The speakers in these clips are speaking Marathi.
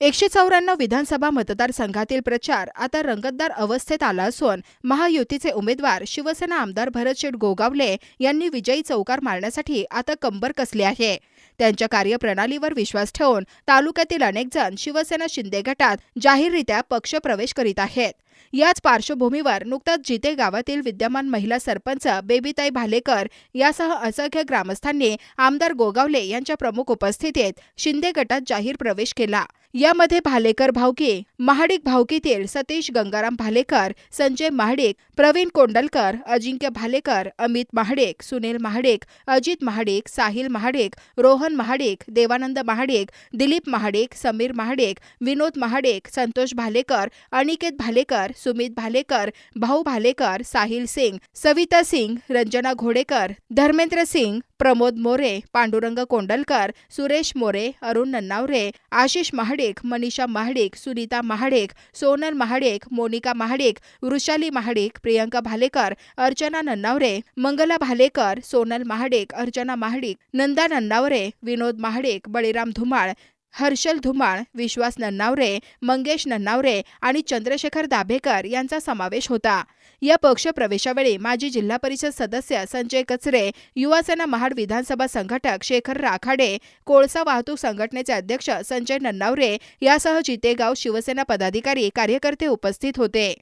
एकशे चौऱ्याण्णव विधानसभा मतदारसंघातील प्रचार आता रंगतदार अवस्थेत आला असून महायुतीचे उमेदवार शिवसेना आमदार भरतशेठ गोगावले यांनी विजयी चौकार मारण्यासाठी आता कंबर कसली आहे? त्यांच्या कार्यप्रणालीवर विश्वास ठेवून तालुक्यातील अनेक जण शिवसेना शिंदे गटात जाहीररित्या पक्षप्रवेश करीत आहेत. याच पार्श्वभूमीवर नुकताच जिते गावातील विद्यमान महिला सरपंच बेबीताई भालेकर यासह असंख्य ग्रामस्थांनी आमदार गोगावले यांच्या प्रमुख उपस्थितीत शिंदे गटात जाहीर प्रवेश केला. यामध्ये भालेकर भावकी महाडिक भावकीतील सतीश गंगाराम भालेकर संजय महाडिक प्रवीण कोंडलकर अजिंक्य भालेकर अमित महाडिक सुनील महाडिक अजित महाडिक साहिल महाडिक रोहन महाडिक देवानंद महाडिक दिलीप महाडिक समीर महाडिक विनोद महाडिक संतोष भालेकर अनिकेत भालेकर सुमित भालेकर भाऊ भालेकर साहिल सिंग सविता सिंग रंजना घोडेकर धर्मेंद्र सिंग प्रमोद मोरे पांडुरंग कोंडलकर सुरेश मोरे अरुण नन्नावरे आशिष महाडिक मनीषा महाडिक सुनीता महाडिक सोनल महाडिक मोनिका महाडिक वृषाली महाडिक प्रियंका भालेकर अर्चना नन्नावरे मंगला भालेकर सोनल महाडिक अर्चना महाडिक नंदा नन्नावरे विनोद महाडिक बळीराम धुमाळ हर्षल धुमाळ विश्वास नन्नावरे मंगेश नन्नावरे आणि चंद्रशेखर दाभेकर यांचा समावेश होता. या पक्षप्रवेशावेळी माजी जिल्हा परिषद सदस्य संजय कचरे युवासेना महाड विधानसभा संघटक शेखर राखाडे कोळसा वाहतूक संघटनेचे अध्यक्ष संजय नन्नावरे यासह जितेगाव शिवसेना पदाधिकारी कार्यकर्ते उपस्थित होते.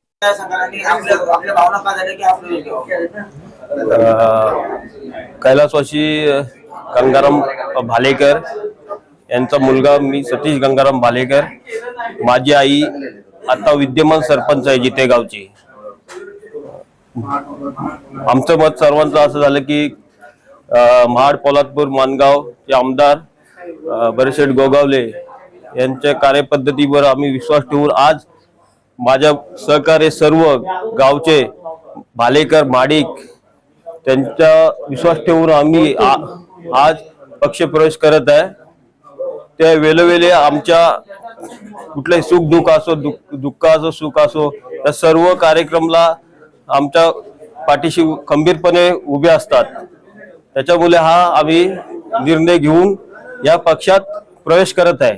कैलासवासी गंगाराम भालेकर यांचा मुलगा मी सतीश गंगाराम भालेकर माझी आई आता विद्यमान सरपंच आहे जिथे गावची. आमचं मत सर्वांचं असं झालं की महाड पोलादपूर मानगावचे आमदार बरेशेठ गोगावले यांच्या कार्यपद्धतीवर आम्ही विश्वास ठेवून आज माझ्या सहकार्य सर्व गावचे भालेकर माडिक त्यांचा विश्वास ठेवून आम्ही आज आज पक्षप्रवेश करत आहे. त्या वेळोवेळी आमच्या कुठलंही सुख दुःख असो दुःख दुःख असो सुख असो त्या सर्व कार्यक्रमला आमच्या पाठीशी खंबीरपणे उभे असतात. त्याच्यामुळे हा आम्ही निर्णय घेऊन या पक्षात प्रवेश करत आहे.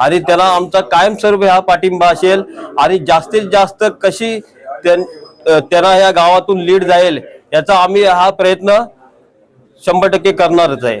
आणि त्याला आमचा कायमस्वरूपी हा पाठिंबा असेल आणि जास्तीत जास्त कशी त्यां- त्यांना या गावातून लीड जाईल याचा आम्ही हा प्रयत्न शंभर टक्के करणारच आहे.